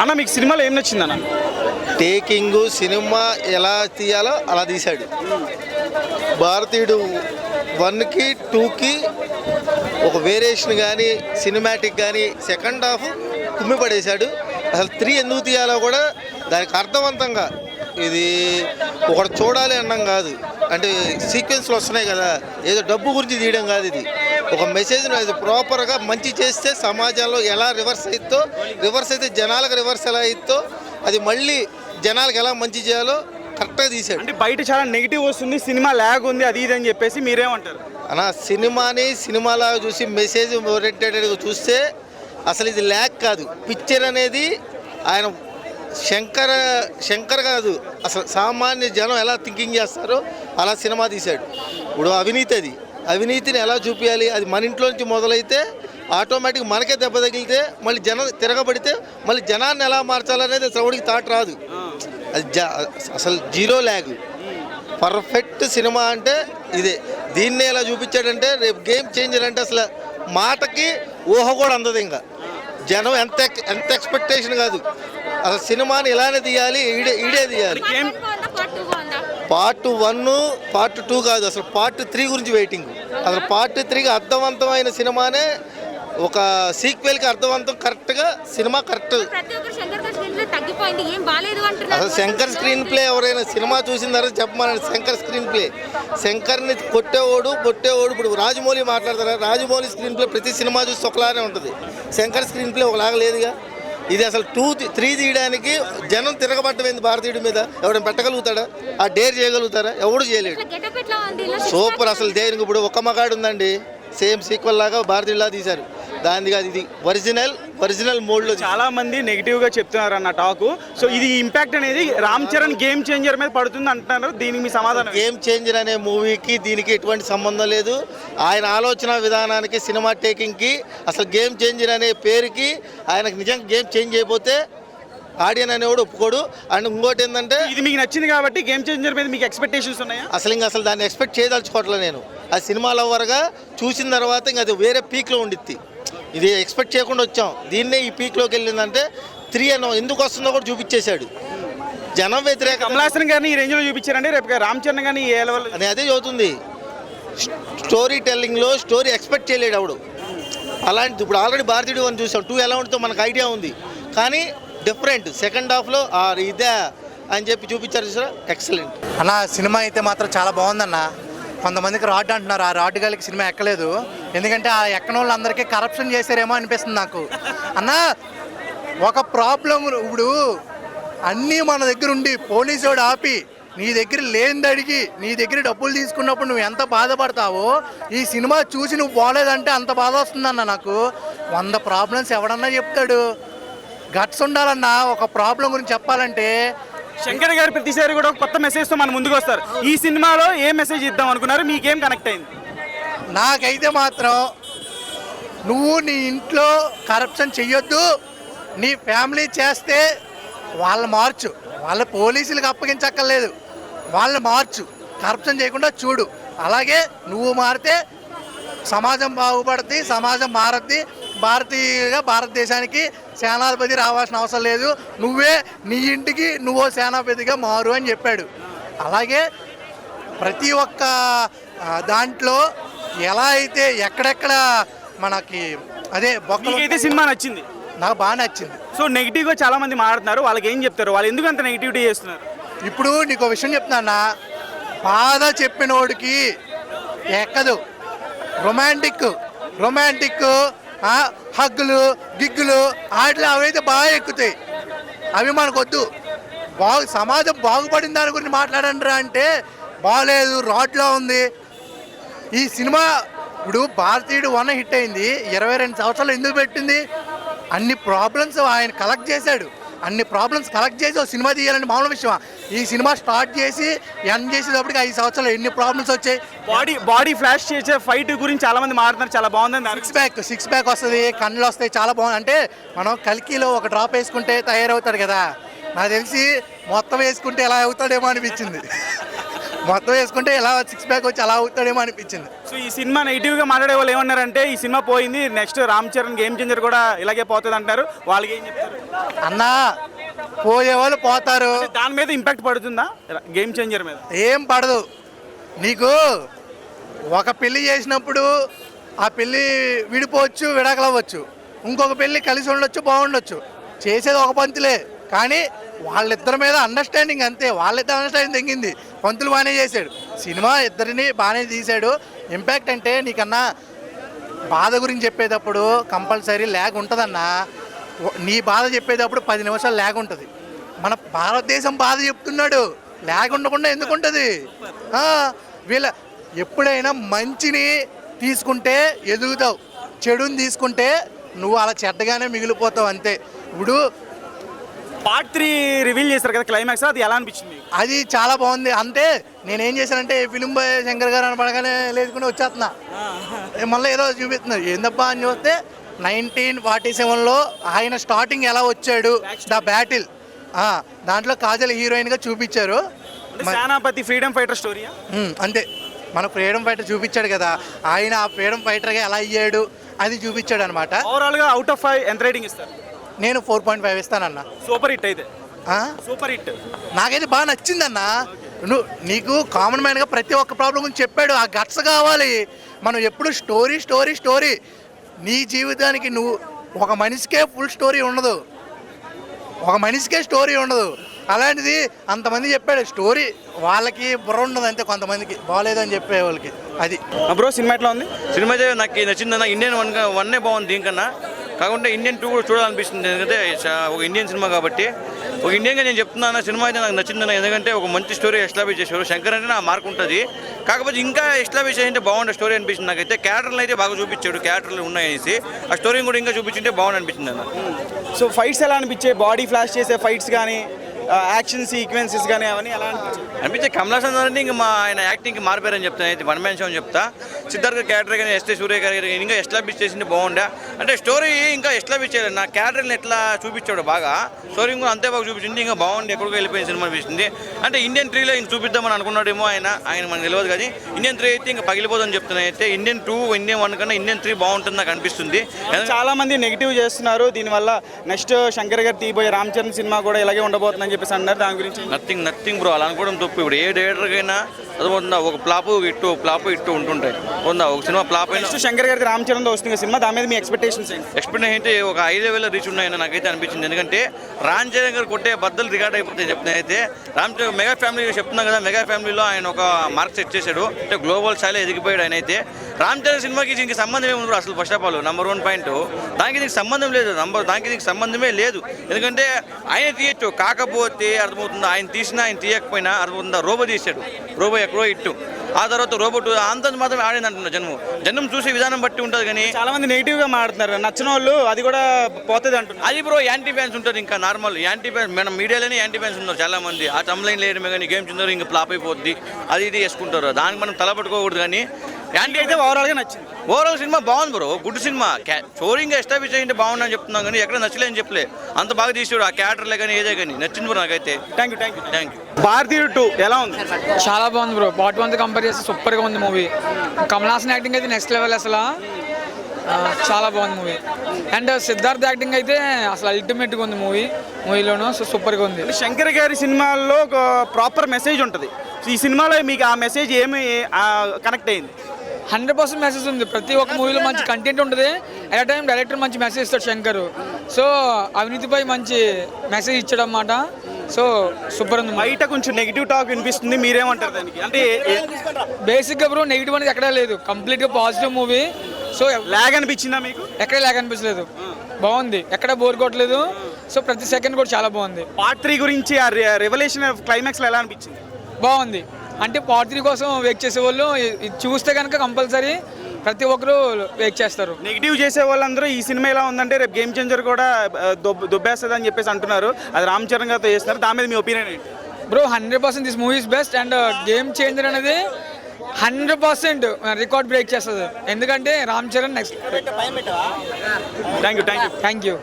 అన్న మీకు సినిమాలో ఏం నచ్చింది అన్న? టేకింగ్ సినిమా ఎలా తీయాలో అలా తీశాడు. భారతీయుడు వన్కి టూకి ఒక వేరియేషన్ కానీ సినిమాటిక్ కానీ సెకండ్ హాఫ్ కుమ్మి పడేశాడు. అసలు త్రీ ఎందుకు తీయాలో కూడా దానికి అర్థవంతంగా ఇది ఒకటి చూడాలి అన్నం కాదు. అంటే సీక్వెన్స్లు వస్తున్నాయి కదా. ఏదో డబ్బు గురించి తీయడం కాదు ఇది. ఒక మెసేజ్ అది ప్రాపర్గా మంచి చేస్తే సమాజంలో ఎలా రివర్స్ అవుతుందో రివర్స్ అయితే జనాలకు రివర్స్ ఎలా అవుతుందో అది మళ్ళీ జనాలకు ఎలా మంచి చేయాలో కరెక్ట్గా తీశాడు. అంటే బయట చాలా నెగిటివ్ వస్తుంది సినిమా ల్యాగ్ ఉంది అది ఇది అని చెప్పేసి మీరేమంటారు? అన్న సినిమాని సినిమాలా చూసి మెసేజ్ ఓరియంటెడ్గా చూస్తే అసలు ఇది ల్యాక్ కాదు. పిక్చర్ అనేది ఆయన శంకర్ శంకర్ కాదు అసలు సామాన్య జనం ఎలా థింకింగ్ చేస్తారో అలా సినిమా తీశాడు. ఇప్పుడు అవినీతి అది. అవినీతిని ఎలా చూపించాలి అది మన ఇంట్లో నుంచి మొదలైతే ఆటోమేటిక్ మనకే దెబ్బ తగిలితే మళ్ళీ జనం తిరగబడితే మళ్ళీ జనాన్ని ఎలా మార్చాలనేది శ్రవణికి థాట్ రాదు. అది జ- అసలు జీరో ల్యాగ్. పర్ఫెక్ట్ సినిమా అంటే ఇదే. దీన్ని ఎలా చూపించాడంటే రేపు గేమ్ చేంజర్ అంటే అసలు మాటకి ఊహ కూడా అందదు ఇంకా. జనం ఎంత ఎంత ఎక్స్పెక్టేషన్ కాదు. అసలు సినిమాని ఇలానే తీయాలి ఈడే ఈడే తీయాలి. పార్ట్ వన్ పార్ట్ టూ కాదు అసలు పార్ట్ త్రీ గురించి వెయిటింగ్ అసలు పార్ట్ త్రీకి అర్థవంతమైన సినిమానే ఒక సీక్వెల్కి అర్థవంతం కరెక్ట్గా సినిమా కరెక్ట్ అసలు శంకర్ స్క్రీన్ ప్లే ఎవరైనా సినిమా చూసిన తర్వాత చెప్పమని శంకర్ స్క్రీన్ ప్లే శంకర్ని కొట్టేవాడు కొట్టేవాడు ఇప్పుడు రాజమౌళి మాట్లాడతారా? రాజమౌళి స్క్రీన్ ప్లే ప్రతి సినిమా చూసి ఒకలానే ఉంటుంది. శంకర్ స్క్రీన్ ప్లే ఒకలాగా లేదుగా. ఇది అసలు టూ త్రీ తీయడానికి జనం తిరగబట్టమైంది భారతీయుడి మీద. ఎవరైనా పెట్టగలుగుతాడా? ఆ డేర్ చేయగలుగుతారా? ఎవడు చేయలేడు. సూపర్ అసలు దేనికి ఇప్పుడు ఒక్క మగాడు ఉందండి. సేమ్ సీక్వెల్ లాగా భారతీయులా తీశారు. దానికి అది ఇది ఒరిజినల్ ఒరిజినల్ మోడ్లో చాలా మంది నెగిటివ్గా చెప్తున్నారు అన్న టాక్ సో ఇది ఇంపాక్ట్ అనేది రామ్ చరణ్ గేమ్ చేంజర్ మీద పడుతుంది అంటున్నారు. దీనికి మీ సమాధానం? గేమ్ చేంజర్ అనే మూవీకి దీనికి ఎటువంటి సంబంధం లేదు. ఆయన ఆలోచన విధానానికి సినిమా టేకింగ్కి అసలు గేమ్ చేంజర్ అనే పేరుకి ఆయనకు నిజంగా గేమ్ చేంజ్ అయిపోతే ఆడియన్ అనేవాడు ఒప్పుకోడు. అండ్ ఇంకోటి ఏంటంటే ఇది మీకు నచ్చింది కాబట్టి గేమ్ చేంజర్ మీద మీకు ఎక్స్పెక్టేషన్స్ ఉన్నాయా? అసలు ఇంకా అసలు దాన్ని ఎక్స్పెక్ట్ చేయదలుచుకోవట్లే నేను. ఆ సినిమా లవర్గా చూసిన తర్వాత ఇంకా అది వేరే పీక్లో ఉండిద్ది. ఇది ఎక్స్పెక్ట్ చేయకుండా వచ్చాం. దీన్నే ఈ పీక్లోకి వెళ్ళిందంటే త్రీ అనో ఎందుకు వస్తుందో కూడా చూపించేశాడు. జనం వ్యతిరేక కమలాసన్ గారిని ఈ రేంజ్లో చూపించారండి రేపు రామ్ చరణ్ గారిని ఏ లెవెల్ అని అదే చదువుతుంది. స్టోరీ టెల్లింగ్లో స్టోరీ ఎక్స్పెక్ట్ చేయలేడు ఆవిడు అలాంటి ఇప్పుడు ఆల్రెడీ భారతీయుడు అని చూసాం. టూ ఎలా ఉంటుందో మనకు ఐడియా ఉంది. కానీ డిఫరెంట్ సెకండ్ హాఫ్లో ఆ ఇదే అని చెప్పి చూపించారు చూసారా? ఎక్సలెంట్ అన్న సినిమా అయితే మాత్రం చాలా బాగుందన్న. కొంతమందికి రాడ్ అంటున్నారు. ఆ రాడ్ గాలికి సినిమా ఎక్కలేదు. ఎందుకంటే ఆ ఎక్కని వాళ్ళందరికీ కరప్షన్ చేశారేమో అనిపిస్తుంది నాకు. అన్న ఒక ప్రాబ్లం ఇప్పుడు అన్నీ మన దగ్గర ఉండి పోలీసు వాడు ఆపి నీ దగ్గర లేనిది అడిగి నీ దగ్గర డబ్బులు తీసుకున్నప్పుడు నువ్వు ఎంత బాధపడతావో ఈ సినిమా చూసి నువ్వు పోలేదంటే అంత బాధ వస్తుందన్న నాకు. వంద ప్రాబ్లమ్స్ ఎవడన్నా చెప్తాడు. గట్స్ ఉండాలన్నా ఒక ప్రాబ్లం గురించి చెప్పాలంటే శంకర్ గారు ప్రతిసారి కూడా కొత్త మెసేజ్తో మన ముందుకు వస్తారు. ఈ సినిమాలో ఏ మెసేజ్ ఇద్దాం అనుకున్నారు? మీకేం కనెక్ట్ అయింది? నాకైతే మాత్రం నువ్వు నీ ఇంట్లో కరప్షన్ చెయ్యొద్దు నీ ఫ్యామిలీ చేస్తే వాళ్ళ మార్చు. వాళ్ళ పోలీసులకు అప్పగించక్కర్లేదు. వాళ్ళ మార్చు. కరప్షన్ చేయకుండా చూడు. అలాగే నువ్వు మారితే సమాజం బాగుపడుద్ది సమాజం మారద్ది భారతీయుగా భారతదేశానికి సేనాధిపతి రావాల్సిన అవసరం లేదు. నువ్వే నీ ఇంటికి నువ్వో సేనాపతిగా మారు అని చెప్పాడు. అలాగే ప్రతి ఒక్క దాంట్లో ఎలా అయితే ఎక్కడెక్కడ మనకి అదే మీకైతే సినిమా నచ్చింది? నాకు బాగా నచ్చింది. సో నెగిటివ్గా చాలా మంది మాట్లాడుతున్నారు. వాళ్ళకి ఏం చెప్తారు? వాళ్ళు ఎందుకు అంత నెగిటివిటీ చేస్తున్నారు? ఇప్పుడు నీకు ఒక విషయం చెప్తున్నా బాధ చెప్పినోడికి ఎక్కదు. రొమాంటిక్ రొమాంటిక్ హగ్గులు గిగ్గులు ఆటలు అవైతే బాగా ఎక్కుతాయి. అవి మనకు వద్దు బాగు సమాజం బాగుపడిన దాని గురించి మాట్లాడండిరా అంటే బాగలేదు రాడ్లో ఉంది. ఈ సినిమా ఇప్పుడు భారతీయుడు వన్ హిట్ అయింది. ఇరవై రెండు సంవత్సరాలు ఎందుకు పెట్టింది? అన్ని ప్రాబ్లమ్స్ ఆయన కలెక్ట్ చేశాడు. అన్ని ప్రాబ్లమ్స్ కలెక్ట్ చేసి ఒక సినిమా తీయాలని మామూలు విషయం ఈ సినిమా స్టార్ట్ చేసి ఎండ్ చేసేటప్పటికి ఐదు సంవత్సరాలు ఎన్ని ప్రాబ్లమ్స్ వచ్చాయి? బాడీ బాడీ ఫ్లాష్ చేసే ఫైట్ గురించి చాలా మంది మాట్లాడుతున్నారు చాలా బాగుందని సిక్స్ బ్యాక్ సిక్స్ బ్యాక్ వస్తుంది కళ్ళు వస్తాయి చాలా బాగుంది. అంటే మనం కల్కిలో ఒక డ్రాప్ వేసుకుంటే తయారవుతాడు కదా? నాకు తెలిసి మొత్తం వేసుకుంటే ఎలా అవుతాడేమో అనిపించింది. మొత్తం వేసుకుంటే ఎలా సిక్స్ ప్యాక్ వచ్చి అలా అవుతాడేమో అనిపించింది. సో ఈ సినిమా నెగిటివ్గా మాట్లాడే వాళ్ళు ఏమన్నారంటే ఈ సినిమా పోయింది next Ram Charan game changer కూడా ఇలాగే పోతుంది అంటారు వాళ్ళకి ఏం చెప్తారు? అన్నా పోయే వాళ్ళు పోతారు. దాని మీద ఇంపాక్ట్ పడుతుందా? గేమ్ చేంజర్ మీద? ఏం పడదు. నీకు ఒక పెళ్ళి చేసినప్పుడు ఆ పెళ్ళి విడిపోవచ్చు విడాకలవ్వచ్చు ఇంకొక పెళ్ళి కలిసి ఉండొచ్చు బాగుండొచ్చు. చేసేది ఒక పంతులే. కానీ వాళ్ళిద్దరి మీద అండర్స్టాండింగ్ అంతే. వాళ్ళిద్దరు అండర్స్టాండింగ్ తెగింది. పంతులు బాగానే చేశాడు. సినిమా ఇద్దరిని బాగానే తీశాడు. ఇంపాక్ట్ అంటే నీకన్నా బాధ గురించి చెప్పేటప్పుడు కంపల్సరీ ల్యాగ్ ఉంటుందన్నా నీ బాధ చెప్పేటప్పుడు పది నిమిషాలు ల్యాగ్ ఉంటుంది. మన భారతదేశం బాధ చెప్తున్నాడు. ల్యాగ్ ఉండకుండా ఎందుకు ఉంటుంది వీళ్ళ ఎప్పుడైనా మంచిని తీసుకుంటే ఎదుగుతావు. చెడుని తీసుకుంటే నువ్వు అలా చెడ్డగానే మిగిలిపోతావు అంతే. ఇప్పుడు పార్ట్ త్రీ రివీల్ చేశారు కదా క్లైమాక్స్ అది ఎలా అనిపించింది? అది చాలా బాగుంది. అంటే నేనేం చేశానంటే ఫిలిం బాయ్ శంకర్ గారు అనపడగానే లేచుకుని వచ్చేస్తున్నా. మళ్ళీ ఏదో చూపిస్తున్నారు. ఏందబ్బా అని చూస్తే నైన్టీన్ ఫార్టీ సెవెన్లో ఆయన స్టార్టింగ్ ఎలా వచ్చాడు? The battle. దాంట్లో కాజల్ హీరోయిన్గా చూపించారు. సేనాపతి ఫ్రీడమ్ ఫైటర్ స్టోరీయా? ఉమ్, అంతే. మన ఫ్రీడమ్ ఫైటర్ చూపించాడు కదా. ఆయన ఆ ఫ్రీడమ్ ఫైటర్గా ఎలా అయ్యాడు? అది చూపించాడు అనమాట ఓవరాల్గా అవుట్ ఆఫ్ ఫైవ్ ఎంత రేటింగ్ ఇస్తారు? నేను ఫోర్ పాయింట్ ఫైవ్ ఇస్తానన్న. సూపర్ హిట్ అయితే. ఆ? Super hit. నాకైతే బాగా నచ్చిందన్న. నువ్వు నీకు కామన్ మ్యాన్గా ప్రతి ఒక్క ప్రాబ్లం గురించి చెప్పాడు. ఆ గట్స్ కావాలి. మనం ఎప్పుడు స్టోరీ స్టోరీ స్టోరీ. నీ జీవితానికి నువ్వు ఒక మనిషికే ఫుల్ స్టోరీ ఉండదు. ఒక మనిషికే స్టోరీ ఉండదు. అలాంటిది అంతమంది చెప్పాడు. స్టోరీ వాళ్ళకి బుర్ర ఉండదు అంతే కొంతమందికి. బాగాలేదు అని చెప్పే వాళ్ళకి. అది. బ్రో సినిమా ఎట్లా ఉంది? సినిమా నాకు నచ్చిందన్న. ఇండియన్ వన్ వన్నే బాగుంది దీనికన్నా. కాకుంటే ఇండియన్ టూ కూడా చూడాలనిపిస్తుంది. ఎందుకంటే ఒక ఇండియన్ సినిమా కాబట్టి. ఒక ఇండియన్గా నేను చెప్తున్నాను సినిమా అయితే నాకు నచ్చిందన్న ఎందుకంటే ఒక మంచి స్టోరీ ఎస్టాబ్లిష్ చేశారు. శంకర్ అంటే నా మార్క్ ఉంటుంది. కాకపోతే ఇంకా ఎస్టాబ్లిష్ అయ్యింటే బాగుండే స్టోరీ అనిపించింది నాకైతే. క్యారెక్టర్లు అయితే బాగా చూపించాడు క్యారెక్టర్లు ఉన్నాయనేసి. ఆ స్టోరీని కూడా ఇంకా చూపించింటే బాగుంది అనిపించింది అన్న సో ఫైట్స్ ఎలా అనిపించాయి? బాడీ ఫ్లాష్ చేసే ఫైట్స్ కానీ యాక్షన్ సీక్వెన్సెస్ కానీ అవన్నీ ఎలా అనిపించాయి? అనిపించే కమలా హాసన్ అంటే ఇంకా మా ఆయన యాక్టింగ్కి మారిపోయారని చెప్తాను. అయితే వన్ మ్యాన్ షో అని చెప్తా. సిద్ధార్థ్ క్యారెక్టర్ కానీ ఎస్టీ సూర్య గారి ఇంకా ఎస్టాబ్లిష్ చేసింది బాగుండే. అంటే స్టోరీ ఇంకా ఎస్టాబ్లిష్ చేయలేదు. నా క్యారెక్టర్ని ఎట్లా చూపించాడు బాగా. స్టోరీ కూడా అంతే బాగా చూపించింది. ఇంకా బాగుంది ఎక్కడికో వెళ్ళిపోయిన సినిమా అనిపిస్తుంది అంటే ఇండియన్ త్రీలో ఇంక చూపిద్దామని అనుకున్నాడేమో ఆయన. ఆయన మనకు తెలియదు కానీ ఇండియన్ త్రీ అయితే ఇంకా పగిలిపోదని చెప్తున్నా. అయితే ఇండియన్ టూ ఇండియన్ వన్ కన్నా ఇండియన్ త్రీ బాగుంటుంది నాకు అనిపిస్తుంది. చాలా మంది నెగిటివ్ చేస్తున్నారు. దీనివల్ల నెక్స్ట్ శంకర్ గారు తీయబోయే రామ్ చరణ్ సినిమా కూడా ఇలాగే ఉండబోతుందని చెప్పేసి అన్నారు. దాని గురించి నథింగ్ నథింగ్ బ్రో అలా అనుకోవడం తప్పు. ఇప్పుడు ఏ డైరెక్టర్కైనా అది ఉందా ఒక ఫ్లాప్ ఇట్టు ఫ్లాప్ ఇట్టు ఉంటుంటాయి. ఉందా ఒక సినిమా ఫ్లాప్ అయినా శంకర్ గారి రామ్ చరణ్ వస్తుంది సినిమా దాని మీద మీ ఎక్స్పెక్టేషన్స్ ఏంటి? ఎక్స్పెక్ట్ అయితే ఒక ఐదు లెవెల్లో రీచ్ ఉన్నాయని నాకైతే అనిపించింది. ఎందుకంటే రామ్ చరణ్ గారు కొట్టే బద్దలు రికార్డ్ అయిపోతాయి చెప్తున్నా అయితే రామ్ చరణ్ మెగా ఫ్యామిలీ చెప్తున్నా కదా మెగా ఫ్యామిలీలో ఆయన ఒక మార్క్ సెట్ చేశాడు. అంటే గ్లోబల్ స్థాయిలో ఎదిగిపోయాడు ఆయన అయితే. రామ్ చరణ్ సినిమాకి దీనికి సంబంధం bro? అసలు first of all number one point దానికి దీనికి సంబంధం లేదు. నంబర్ దానికి దీనికి సంబంధమే లేదు. ఎందుకంటే ఆయన తీయచ్చు. కాకపోతే అర్థమవుతుందా ఆయన తీసినా ఆయన తీయకపోయినా అర్థమవుతుందా రోబో తీశాడు. రోబో ఎక్కడో ఇట్టు. ఆ తర్వాత రోబోట్ అంత మాత్రమే ఆడింది అంటున్నా జన్మ. జన్మం చూసే విధానం బట్టి ఉంటుంది కానీ చాలా మంది నెగిటివ్గా మాట్లాడుతున్నారు. నచ్చిన వాళ్ళు అది కూడా పోతుంది అంటున్నారు. అది బ్రో యాంటీ ఫ్యాన్స్ ఉంటారు ఇంకా నార్మల్ యాంటీ ఫ్యాన్స్ మనం మీడియాలోనే యాంటీ ఫ్యాన్స్ ఉన్నారు చాలా మంది. ఆ టమ్లైన్ లేయడమే కానీ గేమ్స్ ఉన్నారు ఇంకా ఫ్లాప్ అయిపోద్ది. అది ఇది వేసుకుంటారు. దానికి మనం తలపట్టుకోకూడదు కానీ యాంటీ అయితే ఓవరాల్గా నచ్చింది. ఓవరాల్ సినిమా బాగుంది బ్రో గుడ్ సినిమా. చోరింగ్ ఎస్టాబ్లిష్ అయ్యింటే బాగుందని చెప్తున్నాం కానీ ఎక్కడ నచ్చలేని చెప్పలే. అంత బాగా తీసాడు ఆ క్యారెక్టర్లే కానీ ఏదే కానీ. నచ్చింది బ్రో నాకైతే. Thank you thank you thank you Bharateeyudu two ఎలా ఉంది? చాలా బాగుంది బ్రో పార్ట్ వన్ కంపేర్ చేస్తే సూపర్గా ఉంది మూవీ కమల్ హాసన్ యాక్టింగ్ అయితే నెక్స్ట్ లెవెల్ అసలు. చాలా బాగుంది మూవీ అండ్ సిద్ధార్థ్ యాక్టింగ్ అయితే అసలు అల్టిమేట్గా ఉంది మూవీ మూవీలోను సో సూపర్గా ఉంది. శంకర్ గారి సినిమాల్లో ఒక ప్రాపర్ మెసేజ్ ఉంటుంది. ఈ సినిమాలో మీకు ఆ మెసేజ్ ఏమి కనెక్ట్ అయింది? హండ్రెడ్ పర్సెంట్ మెసేజ్ ఉంది. ప్రతి ఒక్క మూవీలో మంచి కంటెంట్ ఉంటుంది. అట్ టైం డైరెక్టర్ మంచి మెసేజ్ ఇస్తాడు శంకర్. సో అవినీతిపై మంచి మెసేజ్ ఇచ్చాడు అన్నమాట. సో సూపర్ ఉంది. బయట కొంచెం నెగిటివ్ టాక్ వినిపిస్తుంది. మీరేమంటారు దానికి? అంటే బేసిక్గా బ్రో నెగిటివ్ అనేది ఎక్కడా లేదు. కంప్లీట్గా పాజిటివ్ మూవీ సో లాగ్ అనిపించిందా మీకు? ఎక్కడ లేక అనిపించలేదు. బాగుంది. ఎక్కడ బోర్ కొట్టలేదు. సో ప్రతి సెకండ్ కూడా చాలా బాగుంది. పార్ట్ త్రీ గురించి ఆ రెవల్యూషన్ క్లైమాక్స్లో ఎలా అనిపించింది? బాగుంది. అంటే పార్ట్ త్రీ కోసం వెయిట్ చేసే వాళ్ళు చూస్తే కనుక కంపల్సరీ ప్రతి ఒక్కరు వెయిట్ చేస్తారు. నెగిటివ్ చేసే వాళ్ళందరూ ఈ సినిమా ఎలా ఉందంటే రేపు గేమ్ చేంజర్ కూడా దొబ్బేస్తుంది అని చెప్పేసి అంటున్నారు. అది రామ్ చరణ్ గారితో చేస్తున్నారు. దాని మీద మీ ఒపీనియన్ ఏంటి? Bro hundred percent this movie is best and game changer అనేది హండ్రెడ్ పర్సెంట్ రికార్డ్ బ్రేక్ చేస్తుంది. ఎందుకంటే Ram Charan next thank you thank you thank you